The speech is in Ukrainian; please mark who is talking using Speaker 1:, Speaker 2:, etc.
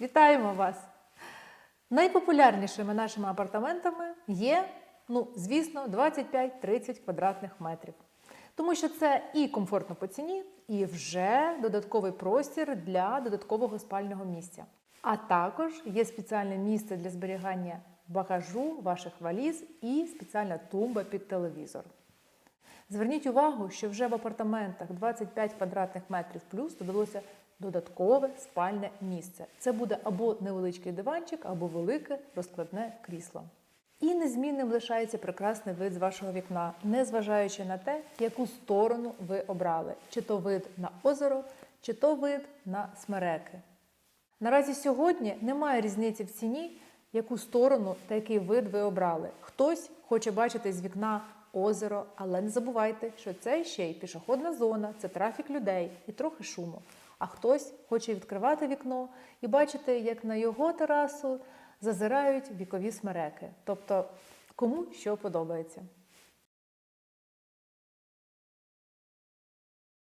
Speaker 1: Вітаємо вас! Найпопулярнішими нашими апартаментами є, ну, звісно, 25-30 квадратних метрів. Тому що це і комфортно по ціні, і вже додатковий простір для додаткового спального місця. А також є спеціальне місце для зберігання багажу ваших валіз і спеціальна тумба під телевізор. Зверніть увагу, що вже в апартаментах 25 квадратних метрів плюс додалося додаткове спальне місце. Це буде або невеличкий диванчик, або велике розкладне крісло. І незмінним лишається прекрасний вид з вашого вікна, незважаючи на те, яку сторону ви обрали: чи то вид на озеро, чи то вид на смереки. Наразі сьогодні немає різниці в ціні, яку сторону та який вид ви обрали. Хтось хоче бачити з вікна озеро, але не забувайте, що це ще й пішохідна зона, це трафік людей і трохи шуму. А хтось хоче відкривати вікно і бачити, як на його терасу зазирають вікові смереки. Тобто, кому що подобається.